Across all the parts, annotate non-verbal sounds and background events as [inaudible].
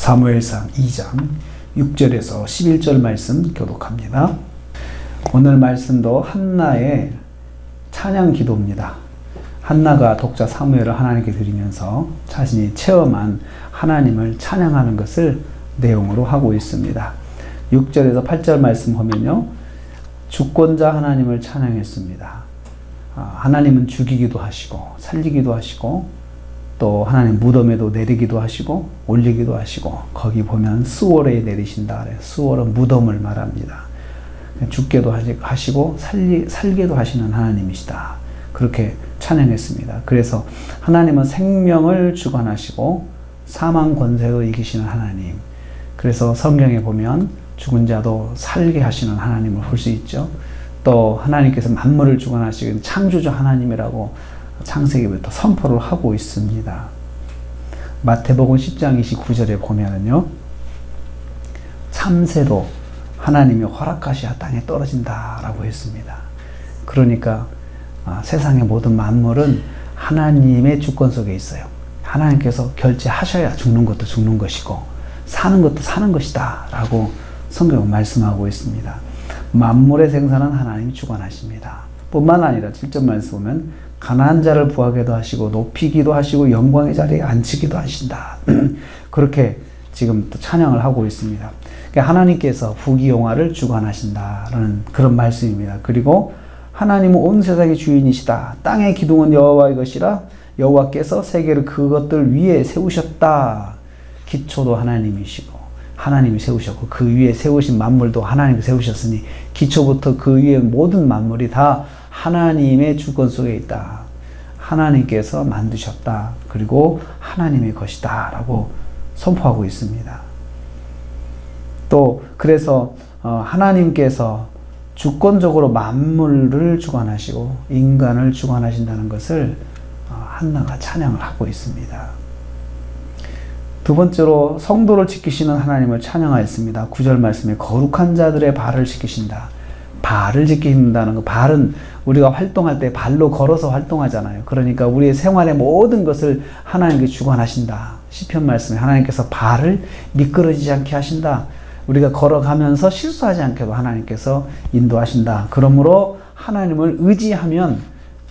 사무엘상 2장 6절에서 11절 말씀 교독합니다. 오늘 말씀도 한나의 찬양 기도입니다. 한나가 독자 사무엘을 하나님께 드리면서 자신이 체험한 하나님을 찬양하는 것을 내용으로 하고 있습니다. 6절에서 8절 말씀 보면요. 주권자 하나님을 찬양했습니다. 아, 하나님은 죽이기도 하시고 살리기도 하시고 또 하나님 무덤에도 내리기도 하시고 올리기도 하시고 거기 보면 수월에 내리신다 그래요. 수월은 무덤을 말합니다. 죽게도 하시고 살리, 살게도 하시는 하나님이시다. 그렇게 찬양했습니다. 그래서 하나님은 생명을 주관하시고 사망 권세도 이기시는 하나님. 그래서 성경에 보면 죽은 자도 살게 하시는 하나님을 볼 수 있죠. 또 하나님께서 만물을 주관하시는 창조주 하나님이라고 창세기부터 선포를 하고 있습니다. 마태복음 10장 29절에 보면은요. 참새도 하나님이 허락하셔야 땅에 떨어진다라고 했습니다. 그러니까 아, 세상의 모든 만물은 하나님의 주권 속에 있어요. 하나님께서 결제하셔야 죽는 것도 죽는 것이고 사는 것도 사는 것이다 라고 성경은 말씀하고 있습니다. 만물의 생사는 하나님이 주관하십니다. 뿐만 아니라 7절 말씀 보면 가난한 자를 부하게도 하시고 높이기도 하시고 영광의 자리에 앉히기도 하신다. [clears throat] 그렇게 지금 또 찬양을 하고 있습니다. 그러니까 하나님께서 부귀영화를 주관하신다라는 그런 말씀입니다. 그리고 하나님은 온 세상의 주인이시다. 땅의 기둥은 여호와의 것이라 여호와께서 세계를 그것들 위에 세우셨다. 기초도 하나님이시고 하나님이 세우셨고 그 위에 세우신 만물도 하나님이 세우셨으니 기초부터 그 위에 모든 만물이 다 하나님의 주권 속에 있다. 하나님께서 만드셨다. 그리고 하나님의 것이다. 라고 선포하고 있습니다. 또, 그래서, 어, 하나님께서 주권적으로 만물을 주관하시고 인간을 주관하신다는 것을 어, 한나가 찬양을 하고 있습니다. 두 번째로 성도를 지키시는 하나님을 찬양하였습니다. 구절 말씀에 거룩한 자들의 발을 지키신다. 발을 지킨다는 거, 발은 우리가 활동할 때 발로 걸어서 활동하잖아요. 그러니까 우리의 생활의 모든 것을 하나님께 주관하신다. 시편 말씀에 하나님께서 발을 미끄러지지 않게 하신다. 우리가 걸어가면서 실수하지 않게도 하나님께서 인도하신다. 그러므로 하나님을 의지하면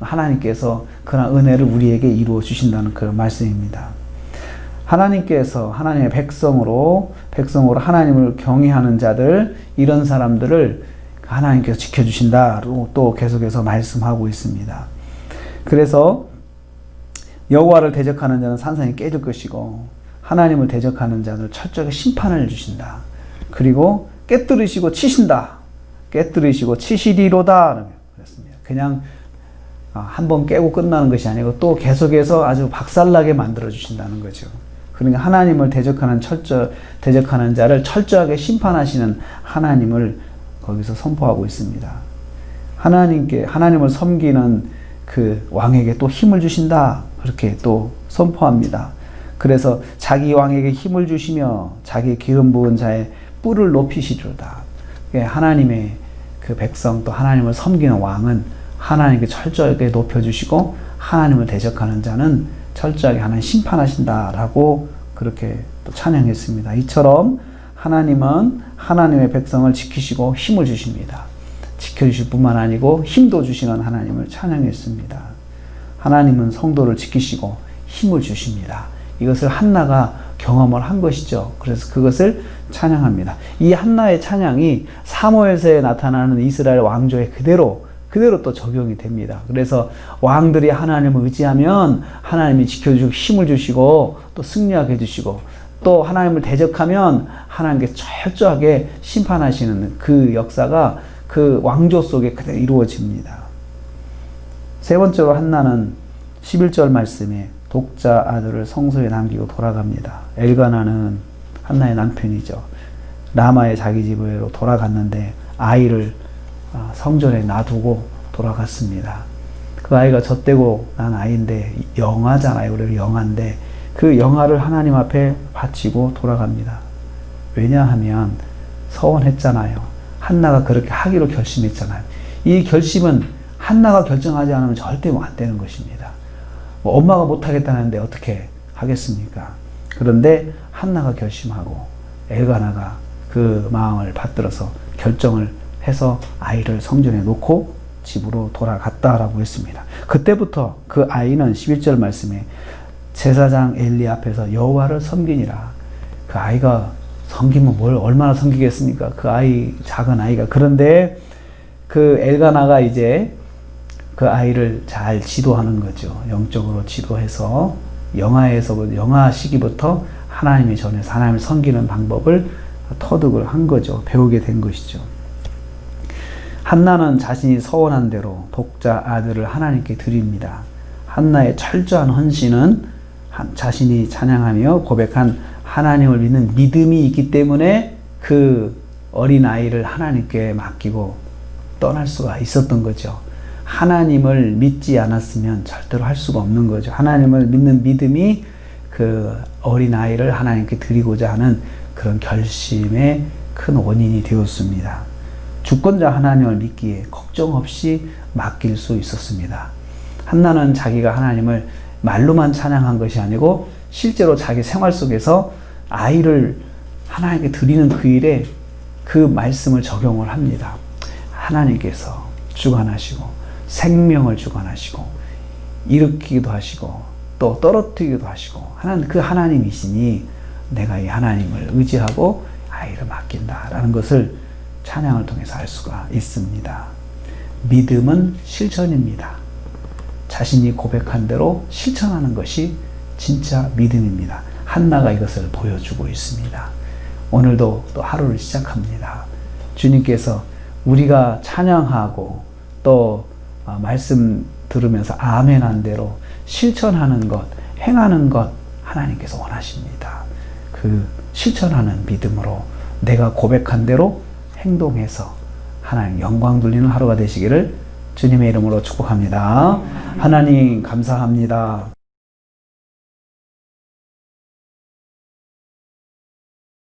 하나님께서 그런 은혜를 우리에게 이루어 주신다는 그런 말씀입니다. 하나님께서 하나님의 백성으로 백성으로 하나님을 경외하는 자들 이런 사람들을 하나님께서 지켜주신다로 또 계속해서 말씀하고 있습니다. 그래서 여호와를 대적하는 자는 산산이 깨질 것이고 하나님을 대적하는 자는 철저하게 심판을 주신다. 그리고 깨뜨리시고 치신다. 깨뜨리시고 치시리로다. 그랬습니다. 그냥 아, 한번 깨고 끝나는 것이 아니고 또 계속해서 아주 박살나게 만들어 주신다는 거죠. 그러니까 하나님을 대적하는 철저 대적하는 자를 철저하게 심판하시는 하나님을 거기서 선포하고 있습니다. 하나님께 하나님을 섬기는 그 왕에게 또 힘을 주신다. 그렇게 또 선포합니다. 그래서 자기 왕에게 힘을 주시며 자기 기름 부은 자의 뿔을 높이시리로다. 하나님의 그 백성 또 하나님을 섬기는 왕은 하나님께 철저하게 높여주시고 하나님을 대적하는 자는 철저하게 하나님 심판하신다라고 그렇게 또 찬양했습니다. 이처럼 하나님은 하나님의 백성을 지키시고 힘을 주십니다. 지켜주실 뿐만 아니고 힘도 주시는 하나님을 찬양했습니다. 하나님은 성도를 지키시고 힘을 주십니다. 이것을 한나가 경험을 한 것이죠. 그래서 그것을 찬양합니다. 이 한나의 찬양이 사무엘서에 나타나는 이스라엘 왕조에 그대로 그대로 또 적용이 됩니다. 그래서 왕들이 하나님을 의지하면 하나님이 지켜주시고 힘을 주시고 또 승리하게 해주시고 또 하나님을 대적하면 하나님께 철저하게 심판하시는 그 역사가 그 왕조 속에 그대로 이루어집니다. 세 번째로 한나는 11절 말씀에 독자 아들을 성소에 남기고 돌아갑니다. 엘가나는 한나의 남편이죠. 라마의 자기 집으로 돌아갔는데 아이를 아, 성전에 놔두고 돌아갔습니다. 그 아이가 젖대고 난 아이인데 영아잖아요. 그래 영아인데 그 영화를 하나님 앞에 바치고 돌아갑니다. 왜냐하면 서원했잖아요. 한나가 그렇게 하기로 결심했잖아요. 이 결심은 한나가 결정하지 않으면 절대 안 되는 것입니다. 뭐 엄마가 못하겠다는데 어떻게 하겠습니까? 그런데 한나가 결심하고 엘가나가 그 마음을 받들어서 결정을 해서 아이를 성전에 놓고 집으로 돌아갔다라고 했습니다. 그때부터 그 아이는 11절 말씀에 제사장 엘리 앞에서 여호와를 섬기니라. 그 아이가 섬기면 뭘 얼마나 섬기겠습니까? 그 아이 작은 아이가 그런데 그 엘가나가 이제 그 아이를 잘 지도하는 거죠. 영적으로 지도해서 영아에서 영아 시기부터 하나님의 전에서 하나님을 섬기는 방법을 터득을 한 거죠. 배우게 된 것이죠. 한나는 자신이 서원한 대로 독자 아들을 하나님께 드립니다. 한나의 철저한 헌신은 한- 자신이 찬양하며 고백한 하나님을 믿는 믿음이 있기 때문에 그 어린 아이를 하나님께 맡기고 떠날 수가 있었던 거죠. 하나님을 믿지 않았으면 절대로 할 수가 없는 거죠. 하나님을 믿는 믿음이 그 어린 아이를 하나님께 드리고자 하는 그런 결심의 큰 원인이 되었습니다. 주권자 하나님을 믿기에 걱정 없이 맡길 수 있었습니다. 한나는 자기가 하나님을 말로만 찬양한 것이 아니고 실제로 자기 생활 속에서 아이를 하나님께 드리는 그 일에 그 말씀을 적용을 합니다. 하나님께서 주관하시고 생명을 주관하시고 일으키기도 하시고 또 떨어뜨리기도 하시고 하나님 그 하나님이시니 내가 이 하나님을 의지하고 아이를 맡긴다라는 것을 찬양을 통해서 알 수가 있습니다. 믿음은 실천입니다. 자신이 고백한 대로 실천하는 것이 진짜 믿음입니다. 한나가 이것을 보여주고 있습니다. 오늘도 또 하루를 시작합니다. 주님께서 우리가 찬양하고 또 어, 말씀 들으면서 아멘 한 대로 실천하는 것, 행하는 것 하나님께서 원하십니다. 그 실천하는 믿음으로 내가 고백한 대로 행동해서 하나님 영광 돌리는 하루가 되시기를 주님의 이름으로 축복합니다. 하나님 감사합니다.